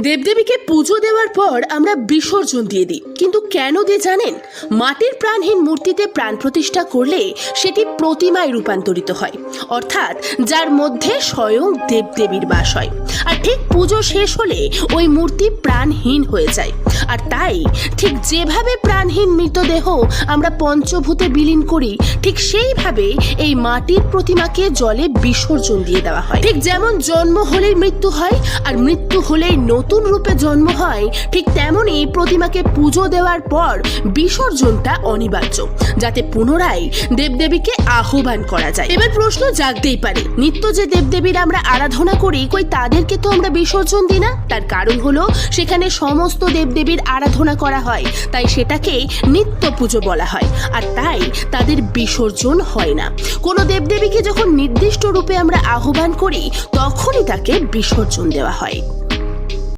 দেবদেবীকে পুজো দেওয়ার পর আমরা বিসর্জন দিয়ে দিই। কিন্তু কেন দিয়ে জানেন? মাটির প্রাণহীন মূর্তিতে প্রাণ প্রতিষ্ঠা করলে সেটি প্রতিমায় রূপান্তরিত হয়। অর্থাৎ যার মধ্যে স্বয়ং দেবদেবীর বাস হয়। আর ঠিক পুজো শেষ হলে ওই মূর্তি প্রাণহীন হয়ে যায়। আর তাই ঠিক যেভাবে প্রাণহীন মৃতদেহ আমরা পঞ্চভূতে বিলীন করি, ঠিক সেইভাবে এই মাটির প্রতিমাকে জলে বিসর্জন দিয়ে দেওয়া হয়। ঠিক যেমন জন্ম হলেই মৃত্যু হয় আর মৃত্যু হলেই নতুন রূপে জন্ম হয়, ঠিক তেমনই প্রতিমাকে পুজো দেওয়ার পর বিসর্জনটা অনিবার্য, যাতে পুনরায় দেবদেবীকে আহ্বান করা যায়। এবার প্রশ্ন জাগতেই পারে, নিত্য যে দেবদেবীর আমরা আরাধনা করি, কই তাদেরকে তো আমরা বিসর্জন দিই না? তার কারণ হলো সেখানে সমস্ত দেবদেবীর আরাধনা করা হয়। তাই সেটাকে নিত্য পুজো বলা হয়। আর তাই তাদের বিসর্জন হয় না। কোনো দেবদেবীকে যখন নির্দিষ্ট রূপে আমরা আহ্বান করি, তখনই তাকে বিসর্জন দেওয়া হয়।